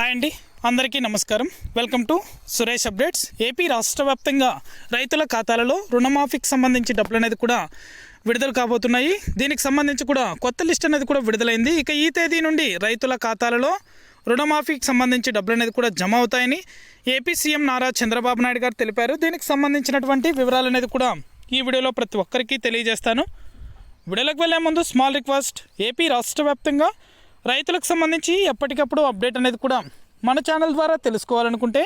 Hi అండి. అందరికీ నమస్కారం. Welcome to Suresh updates. AP రాష్ట్ర వ్యాప్తంగా రైతుల ఖాతాలలో రుణమాఫీకి సంబంధించి డబ్బులు అనేది కూడా విడుదల కాబోతున్నాయి. దీనికి సంబంధించి కూడా కొత్త లిస్ట్ అనేది కూడా విడుదలైంది. ఇక ఈ తేదీ నుండి రైతుల ఖాతాలలో రుణమాఫీకి సంబంధించి డబ్బులు అనేది కూడా జమ అవుతాయని ఏపీ సీఎం నారా చంద్రబాబు నాయుడు గారు తెలిపారు. దీనికి సంబంధించినటువంటి వివరాలు అనేది కూడా ఈ వీడియోలో ప్రతి ఒక్కరికి తెలియజేస్తాను. వీడియోలోకి వెళ్ళే ముందు స్మాల్ రిక్వెస్ట్. ఏపీ రాష్ట్ర వ్యాప్తంగా రైతులకు సంబంధించి ఎప్పటికప్పుడు అప్డేట్ అనేది కూడా మన ఛానల్ ద్వారా తెలుసుకోవాలనుకుంటే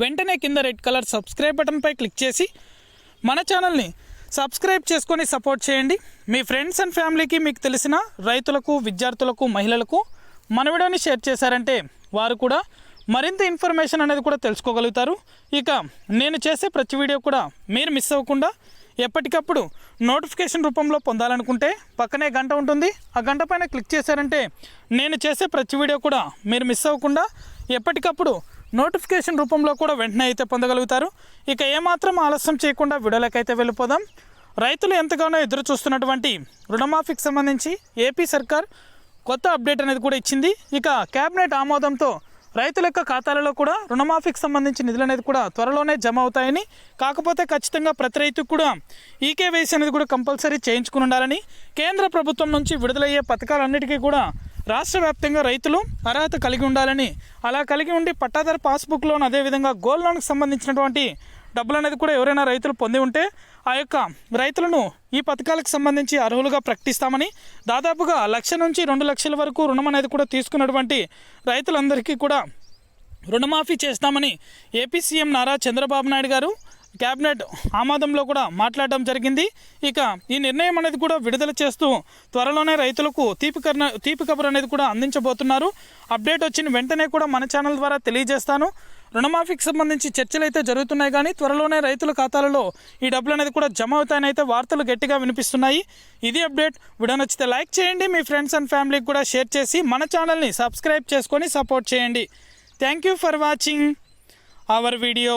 వెంటనే కింద రెడ్ కలర్ సబ్స్క్రైబ్ బటన్పై క్లిక్ చేసి మన ఛానల్ని సబ్స్క్రైబ్ చేసుకొని సపోర్ట్ చేయండి. మీ ఫ్రెండ్స్ అండ్ ఫ్యామిలీకి మీకు తెలిసిన రైతులకు విద్యార్థులకు మహిళలకు మన వీడియోని షేర్ చేశారంటే వారు కూడా మరింత ఇన్ఫర్మేషన్ అనేది కూడా తెలుసుకోగలుగుతారు. ఇక నేను చేసే ప్రతి వీడియో కూడా మీరు మిస్ అవ్వకుండా ఎప్పటికప్పుడు నోటిఫికేషన్ రూపంలో పొందాలనుకుంటే పక్కనే గంట ఉంటుంది. ఆ గంట పైన క్లిక్ చేశారంటే నేను చేసే ప్రతి వీడియో కూడా మీరు మిస్ అవ్వకుండా ఎప్పటికప్పుడు నోటిఫికేషన్ రూపంలో కూడా వెంటనే అయితే పొందగలుగుతారు. ఇక ఏమాత్రం ఆలస్యం చేయకుండా వీడియోలకైతే వెళ్ళిపోదాం. రైతులు ఎంతగానో ఎదురు చూస్తున్నటువంటి రుణమాఫీకి సంబంధించి ఏపీ సర్కార్ కొత్త అప్డేట్ అనేది కూడా ఇచ్చింది. ఇక కేబినెట్ ఆమోదంతో రైతుల యొక్క ఖాతాలలో కూడా రుణమాఫీకి సంబంధించి నిధులు అనేది కూడా త్వరలోనే జమ అవుతాయని కాకపోతే ఖచ్చితంగా ప్రతి రైతుకు కూడా ఈకేవైసీ అనేది కూడా కంపల్సరీ చేయించుకుని ఉండాలని కేంద్ర ప్రభుత్వం నుంచి విడుదలయ్యే పథకాలన్నిటికీ కూడా రాష్ట్ర వ్యాప్తంగా రైతులు అర్హత కలిగి ఉండాలని అలా కలిగి ఉండి పట్టాదారు పాస్బుక్లోను అదేవిధంగా గోల్డ్ లోన్కి సంబంధించినటువంటి డబ్బులు అనేది కూడా ఎవరైనా రైతులు పొంది ఉంటే ఆ యొక్క రైతులను ఈ పథకాలకు సంబంధించి అర్హులుగా ప్రకటిస్తామని దాదాపుగా లక్ష నుంచి రెండు లక్షల వరకు రుణం అనేది కూడా తీసుకున్నటువంటి రైతులందరికీ కూడా రుణమాఫీ చేస్తామని ఏపీ సీఎం నారా చంద్రబాబు నాయుడు గారు కేబినెట్ ఆమోదంలో కూడా మాట్లాడడం జరిగింది. ఇక ఈ నిర్ణయం అనేది కూడా విడుదల చేస్తూ త్వరలోనే రైతులకు తీపి కర్ణ తీపి కబురు అనేది కూడా అందించబోతున్నారు. అప్డేట్ వచ్చిన వెంటనే కూడా మన ఛానల్ ద్వారా తెలియజేస్తాను. రుణమాఫీకి సంబంధించి చర్చలు అయితే జరుగుతున్నాయి కానీ త్వరలోనే రైతుల ఖాతాలలో ఈ డబ్బులు అనేది కూడా జమ అవుతాయని అయితే వార్తలు గట్టిగా వినిపిస్తున్నాయి. ఇది అప్డేట్. వీడియో నచ్చితే లైక్ చేయండి. మీ ఫ్రెండ్స్ అండ్ ఫ్యామిలీకి కూడా షేర్ చేసి మన ఛానల్ని సబ్స్క్రైబ్ చేసుకొని సపోర్ట్ చేయండి. Thank you for watching our video.